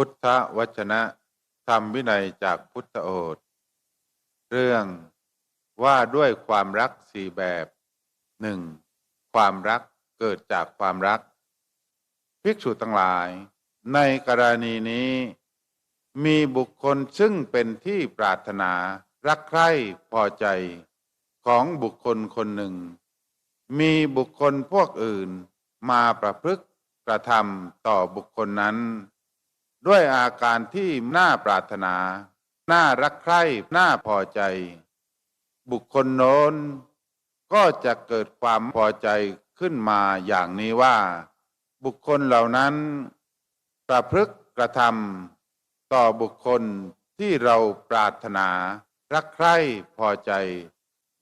พุทธวจนะธรรมวินัยจากพุทธโอษเรื่องว่าด้วยความรักสี่แบบหนึ่งความรักเกิดจากความรัก ภิกษุทั้งหลาย ในกรณีนี้ มีบุคคลซึ่งเป็นที่ปรารถนารักใคร่พอใจของบุคคลคนหนึ่ง มีบุคคลพวกอื่นมาประพฤกกระทำต่อบุคคลนั้น ด้วยอาการที่น่าปรารถนา น่ารักใคร่น่าพอใจ บุคคลโน้น ก็จะเกิดความพอใจขึ้นมาอย่างนี้ว่า บุคคลเหล่านั้น ประพฤกกระทำต่อบุคคลที่เราปรารถนา รักใคร่พอใจ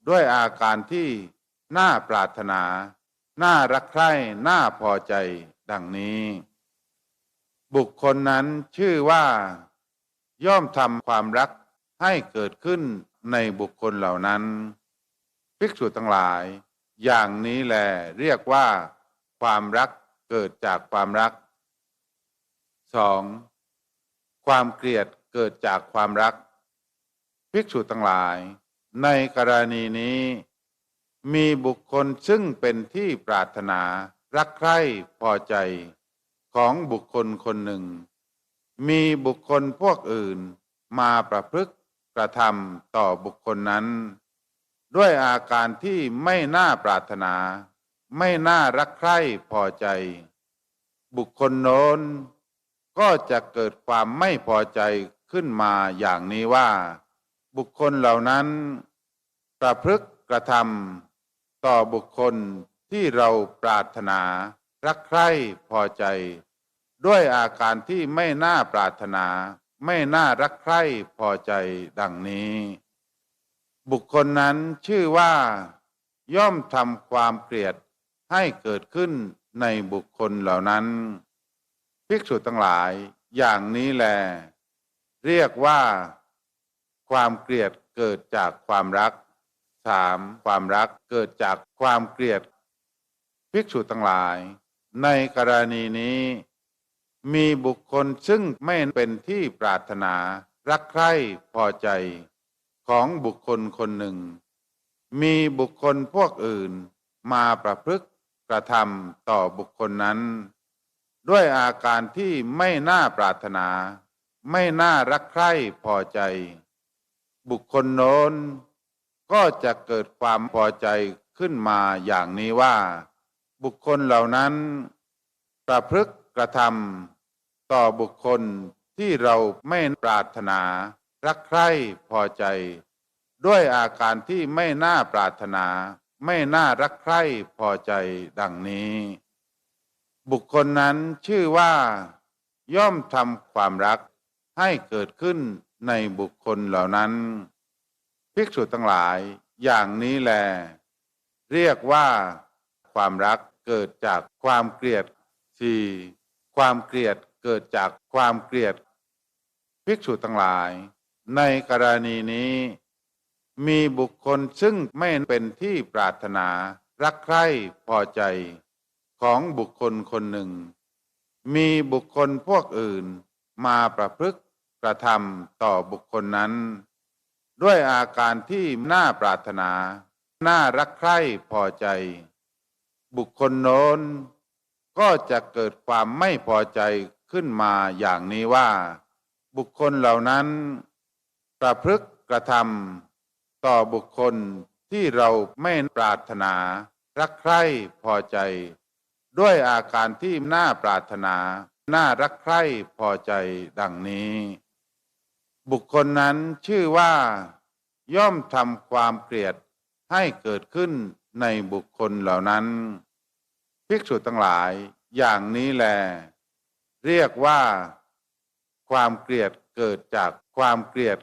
ด้วยอาการที่น่าปรารถนา น่ารักใคร่น่าพอใจดังนี้ บุคคลนั้นชื่อว่า ย่อมทำความรักให้เกิดขึ้นในบุคคลเหล่านั้น ภิกษุทั้งหลาย อย่างนี้แหลเรียกว่า ความรักเกิดจากความรักสองความเกลียดเกิดจากความรัก ภิกษุทั้งหลาย ในกรณีนี้ มีบุคคลซึ่งเป็นที่ปรารถนารักใคร่พอใจ ของบุคคลคนหนึ่ง มีบุคคลพวกอื่นมาประพฤกกระทำต่อบุคคลนั้น ด้วยอาการที่ไม่น่าปรารถนา ไม่น่ารักใคร่พอใจ บุคคลโน้น ก็จะเกิดความไม่พอใจขึ้นมาอย่างนี้ว่า บุคคลเหล่านั้น ประพฤกกระทำต่อบุคคลที่เราปรารถนา รักใคร่พอใจ ด้วยอาการที่ไม่น่าปรารถนา ไม่น่ารักใคร่พอใจดังนี้ บุคคลนั้นชื่อว่า ย่อมทำความเกลียดให้เกิดขึ้นในบุคคลเหล่านั้น ภิกษุทั้งหลายอย่างนี้แล เรียกว่า ความเกลียดเกิดจากความรักสามความรักเกิดจากความเกลียดภิกษุทั้งหลาย ในกรณีนี้ มีบุคคลซึ่งไม่เป็นที่ปรารถนารักใคร่พอใจของบุคคลคนหนึ่ง มีบุคคลพวกอื่นมาประพฤกกระทำต่อบุคคลนั้น ด้วยอาการที่ไม่น่าปรารถนา ไม่น่ารักใคร่พอใจ บุคคลโน้นก็จะเกิดความพอใจขึ้นมาอย่างนี้ว่า บุคคลเหล่านั้น ประพฤกกระทำต่อบุคคลที่เราไม่ปรารถนา รักใคร่พอใจ ด้วยอาการที่ไม่น่าปรารถนา ไม่น่ารักใคร่พอใจดังนี้ บุคคลนั้นชื่อว่า ย่อมทำความรักให้เกิดขึ้นในบุคคลเหล่านั้น ภิกษุทั้งหลายอย่างนี้แล เรียกว่าความรัก เกิดจากความเกลียดสี่ความเกลียดเกิดจากความเกลียดภิกษุทั้งหลาย ในกรณีนี้ มีบุคคลซึ่งไม่เป็นที่ปรารถนารักใคร่พอใจของบุคคลคนหนึ่ง มีบุคคลพวกอื่นมาประพฤกกระทำต่อบุคคลนั้น ด้วยอาการที่น่าปรารถนา น่ารักใคร่พอใจ บุคคลโน้นก็จะเกิดความไม่พอใจขึ้นมาอย่างนี้ว่า บุคคลเหล่านั้นประพฤกกระทำต่อบุคคลที่เราไม่ปรารถนา รักใคร่พอใจ ด้วยอาการที่น่าปรารถนา น่ารักใคร่พอใจดังนี้ บุคคลนั้นชื่อว่า ย่อมทำความเกลียดให้เกิดขึ้น ในบุคคลเหล่านั้นภิกษุทั้งหลายอย่างนี้แล เรียกว่าความเกลียดเกิดจากความเกลียด